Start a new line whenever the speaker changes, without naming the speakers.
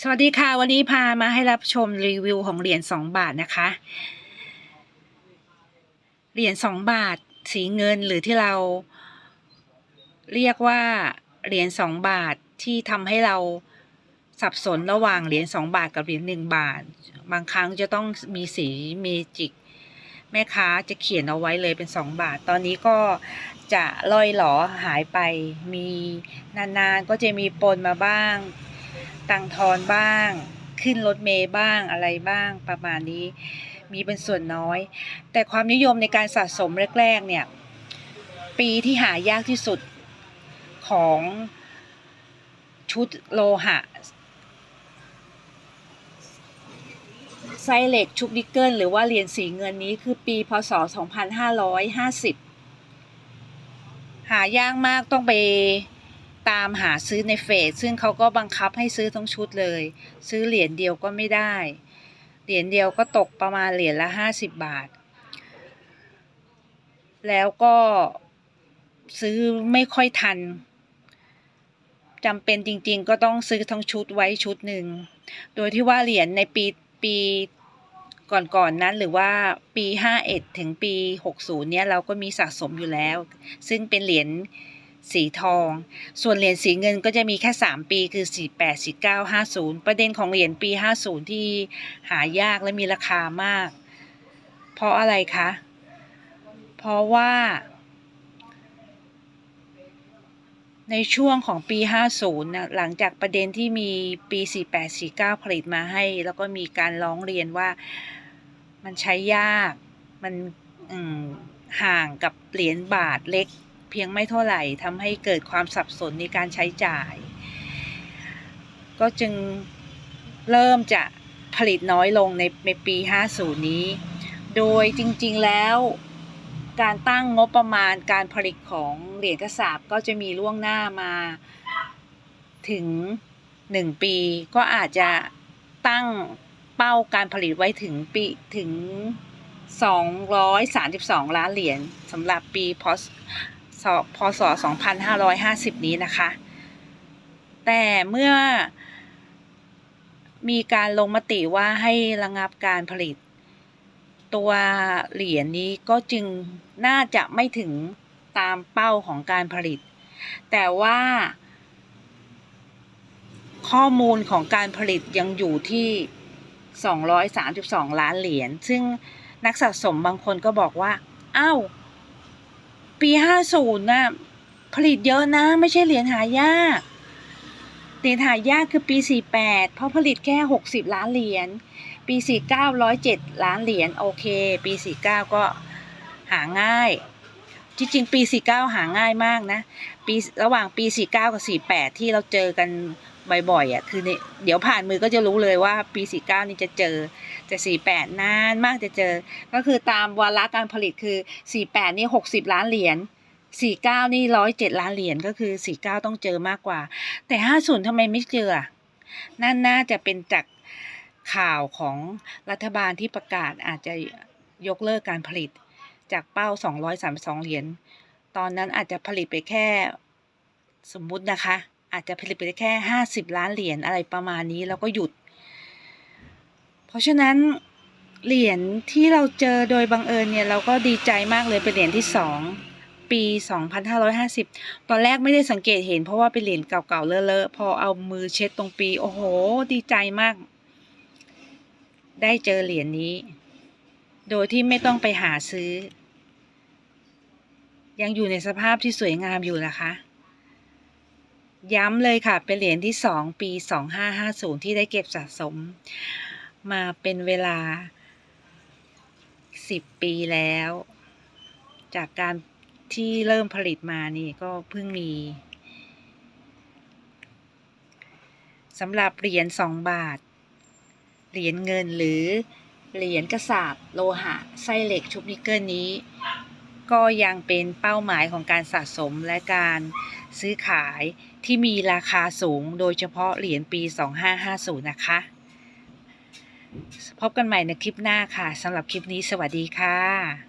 สวัสดีค่ะ วันนี้พามาให้รับชมรีวิวของเหรียญ2บาทนะคะ เหรียญ2บาทสีเงินหรือที่เรา เรียกว่าเหรียญ2บาทที่ทำให้เราสับสนระหว่างเหรียญ2บาทกับเหรียญ1บาท บางครั้งจะต้องมีสีเมจิก แม่ค้าจะเขียนเอาไว้เลยเป็น2บาท ตอนนี้ก็จะล่อยหลอหายไปมีนานๆก็จะมีปนมาบ้าง ตังทอนบ้าง ขึ้นรถเมย์บ้างอะไรบ้างประมาณนี้ มีเป็นส่วนน้อย แต่ความนิยมในการสะสมแรกๆเนี่ย ปีที่หายากที่สุดของชุดโลหะไซเล็กชุบนิกเกิลหรือว่าเหรียญสีเงินนี้คือปีพศ 2550 หายากมากต้องไป ตามหาซื้อในเฟซซึ่งเขาก็บังคับให้ซื้อทั้งชุดเลย ซื้อเหรียญเดียวก็ไม่ได้ เหรียญเดียวก็ตกประมาณเหรียญละ 50 บาท แล้วก็ซื้อไม่ค่อยทันจำเป็นจริงๆ ก็ต้องซื้อทั้งชุดไว้ชุดหนึ่ง โดยที่ว่าเหรียญในปีปีก่อนๆนนั้นหรือว่าปี 51 ถึงปี 60 เนี่ยเราก็มีสะสมอยู่แล้ว ซึ่งเป็นเหรียญ สีทอง ส่วนเหรียญสีเงินก็จะมีแค่ 3 ปีคือ 48 49 50 ประเด็นของเหรียญปี 50 ที่หายากและมีราคามาก เพราะอะไรคะ เพราะว่า ในช่วงของปี 50นะหลังจากประเด็นที่มีปี 48 49 ผลิตมาให้ แล้วก็มีการร้องเรียนว่ามันใช้ยาก มันมห่างกับเหรียญบาทเล็ก พียงไม่เท่าไหร่ทำให้เกิดความสับสนในการใช้จ่าย ก็จึงเริ่มจะผลิตน้อยลงในในปี 50 นี้ โดยจริงๆแล้วการตั้งงบประมาณการผลิตของเหรียญกระสาบก็จะมีล่วงหน้ามาถึง 1 ปี ก็อาจจะตั้งเป้าการผลิตไว้ถึงปีถึง 232 ล้านเหรียญสำหรับปีพศ พศ 2550 นี้นะคะ แต่เมื่อมีการลงมติว่าให้ระงับการผลิต ตัวเหรียญนี้ก็จึงน่าจะไม่ถึงตามเป้าของการผลิต แต่ว่าข้อมูลของการผลิตยังอยู่ที่ 232 ล้านเหรียญ ซึ่งนักสะสมบางคนก็บอกว่า อ้าว ปี50น่ะผลิตเยอะนะ ไม่ใช่เหรียญหายากเหรียญหายากคือปี48เพราะผลิตแค่60ล้านเหรียญปี49 107ล้านเหรียญโอเค ปี49ก็หาง่ายจริงๆปี 49 หาง่ายมากนะ ปีระหว่างปี 49 กับ 48 ที่เราเจอกัน บ่อยๆอะคือเนี่ยเดี๋ยวผ่านมือก็จะรู้เลยว่าปี 49 นี่จะเจอแต่48 นานมากจะเจอ ก็คือตามวาระการผลิตคือ 48 นี่ 60 ล้านเหรียญ49 นี่ 107 ล้านเหรียญก็คือ 49 ต้องเจอมากกว่า แต่ 50ทำไมไม่เจอนั่นน่าจะเป็นจากข่าวของรัฐบาลที่ประกาศอาจจะยกเลิกการผลิตจากเป้า 232 เหรียญ ตอนนั้นอาจจะผลิตไปแค่สมมุตินะคะ อาจจะผลิตไปได้แค่50ล้านเหรียญอะไรประมาณนี้แล้วก็หยุด เพราะฉะนั้นเหรียญที่เราเจอโดยบังเอิญเนี่ยเราก็ดีใจมากเลยเป็นเหรียญที่สองปี 2550 ตอนแรกไม่ได้สังเกตเห็นเพราะว่าเป็นเหรียญเก่าๆเลอะๆ พอเอามือเช็ดตรงปี โอ้โห ดีใจมาก ได้เจอเหรียญนี้ โดยที่ไม่ต้องไปหาซื้อ ยังอยู่ในสภาพที่สวยงามอยู่นะคะ ย้ำเลยค่ะ เป็นเหรียญที่สองปี 2550 ที่ได้เก็บสะสม มาเป็นเวลา 10 ปีแล้ว จากการที่เริ่มผลิตมานี่ก็เพิ่งมีสำหรับเหรียญ2บาท เหรียญเงินหรือเหรียญกระสาบโลหะไส้เหล็กชุบนิกเกิลนี้ ก็ยังเป็นเป้าหมายของการสะสมและการซื้อขายที่มีราคาสูงโดยเฉพาะเหรียญปี 2550 นะคะ พบกันใหม่ในคลิปหน้าค่ะสำหรับคลิปนี้สวัสดีค่ะ